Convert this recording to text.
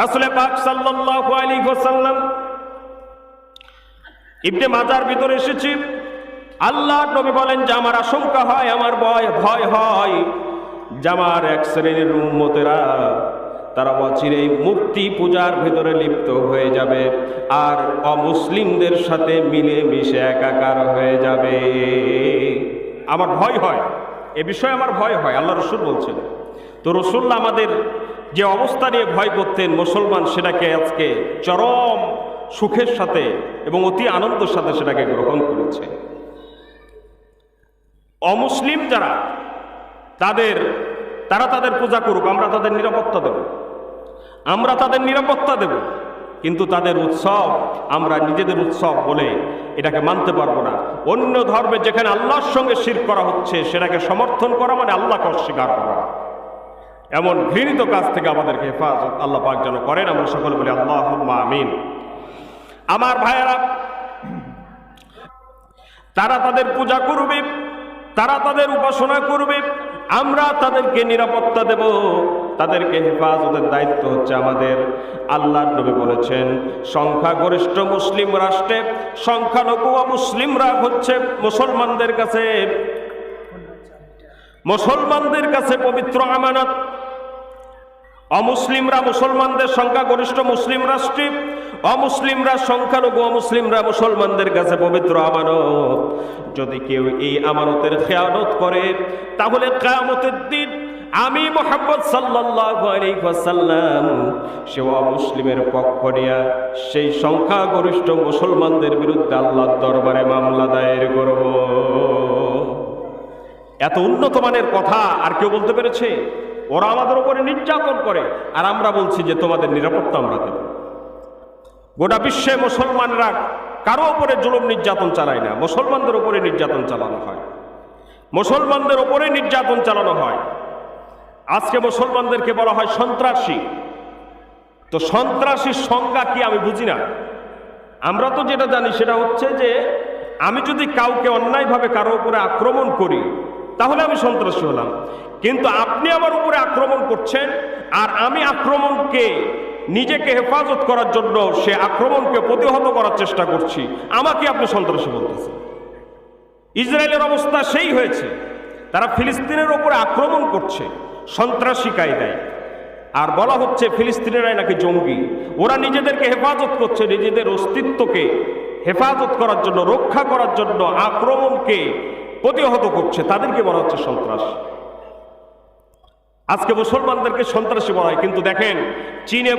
রাসুলে পাক সাল্লাল্লাহু আলাইহি ওয়াসাল্লাম ইবনে মাজার ভিতরে এসেছি। আল্লাহ নবী বলেন, যে আমার আশঙ্কা হয়, আমার ভয় ভয় হয়, যে আমার এক শ্রেণির উম্মতেরা, তারা অচিরেই মূর্তি পূজার ভিতরে লিপ্ত হয়ে যাবে আর অমুসলিমদের সাথে মিলে মিশে একাকার হয়ে যাবে। আমার ভয় হয়। এ বিষয়ে আমার ভয় হয়। আল্লাহ রসুল বলছেন, তো রসুল্লাহ আমাদের যে অবস্থা নিয়ে ভয় করতেন মুসলমান সেটাকে আজকে চরম সুখের সাথে এবং অতি আনন্দের সাথে সেটাকে গ্রহণ করেছে। অমুসলিম যারা, তাদের, তারা তাদের পূজা করুক, আমরা তাদের নিরাপত্তা দেব। আমরা তাদের নিরাপত্তা দেব, কিন্তু তাদের উৎসব, আমরা নিজেদের উৎসব বলে এটাকে মানতে পারব না। অন্য ধর্মে যেখানে আল্লাহর সঙ্গে শির করা হচ্ছে, সেটাকে সমর্থন করা মানে আল্লাহকে অস্বীকার করা। এমন ঘৃণিত কাজ থেকে আমাদেরকে হেফাজত আল্লাহ পাক যেন করেন, আমরা সকলে বলি আল্লাহ আমিন। আমার ভাইয়েরা, তারা তাদের পূজা করবে, তারা তাদের উপাসনা করবে, আমরা তাদেরকে নিরাপত্তা দেব। তাদেরকে হেফাজতের দায়িত্ব হচ্ছে আমাদের আল্লাহ নবী বলেছেন, সংখ্যাগরিষ্ঠ মুসলিম রাষ্ট্রে সংখ্যালঘু মুসলিমরা হচ্ছে মুসলমানদের কাছে মুসলমানদের কাছে পবিত্র আমানত। অমুসলিমরা মুসলমানদের সংখ্যাগরিষ্ঠ মুসলিম রাষ্ট্রে, অমুসলিমরা সংখ্যালঘু অমুসলিমরা মুসলমানদের কাছে পবিত্র আমানত। যদি কেউ এই আমানতের খেয়ানত করে, তাহলে কেয়ামতের দিন আমি মোহাম্মদ ওয়াসাল্লাম সে অমুসলিমের পক্ষ নিয়ে সেই সংখ্যাগরিষ্ঠ মুসলমানদের বিরুদ্ধে আল্লাহর দরবারে মামলা দায়ের করব। এত উন্নত মানের কথা আর কেউ বলতে পেরেছে? ওরা আমাদের উপরে নির্যাতন করে, আর আমরা বলছি যে তোমাদের নিরাপত্তা আমরা দেব। গোটা বিশ্বে মুসলমানরা কারও উপরে জুলুম নির্যাতন চালায় না, মুসলমানদের উপরে নির্যাতন চালানো হয়। মুসলমানদের উপরে নির্যাতন চালানো হয়। আজকে মুসলমানদেরকে বলা হয় সন্ত্রাসী। তো সন্ত্রাসীর সংজ্ঞা কি আমি বুঝি না। আমরা তো যেটা জানি সেটা হচ্ছে যে আমি যদি কাউকে অন্যায়ভাবে কারও উপরে আক্রমণ করি, তাহলে আমি সন্ত্রাসী হলাম। কিন্তু আপনি আমার উপরে আক্রমণ করছেন, আর আমি আক্রমণকে নিজেকে হেফাজত করার জন্য সে আক্রমণকে প্রতিহত করার চেষ্টা করছি। আমাকে আপনি সন্ত্রাসী বলতেছেন। ইসরায়েলের অবস্থা সেই হয়েছে। তারা ফিলিস্তিনের ওপরে আক্রমণ করছে, সন্ত্রাসী কায়দায়। আর বলা হচ্ছে ফিলিস্তিনিরাই নাকি জঙ্গি। ওরা নিজেদেরকে হেফাজত করছে, নিজেদের অস্তিত্বকে হেফাজত করার জন্য, রক্ষা করার জন্য আক্রমণকে প্রতিহত করছে। তাদেরকে বলা হচ্ছে সন্ত্রাস। আজকে মুসলমানদেরকে সন্ত্রাসী বলা হয় কিন্তু দেখেন চীনে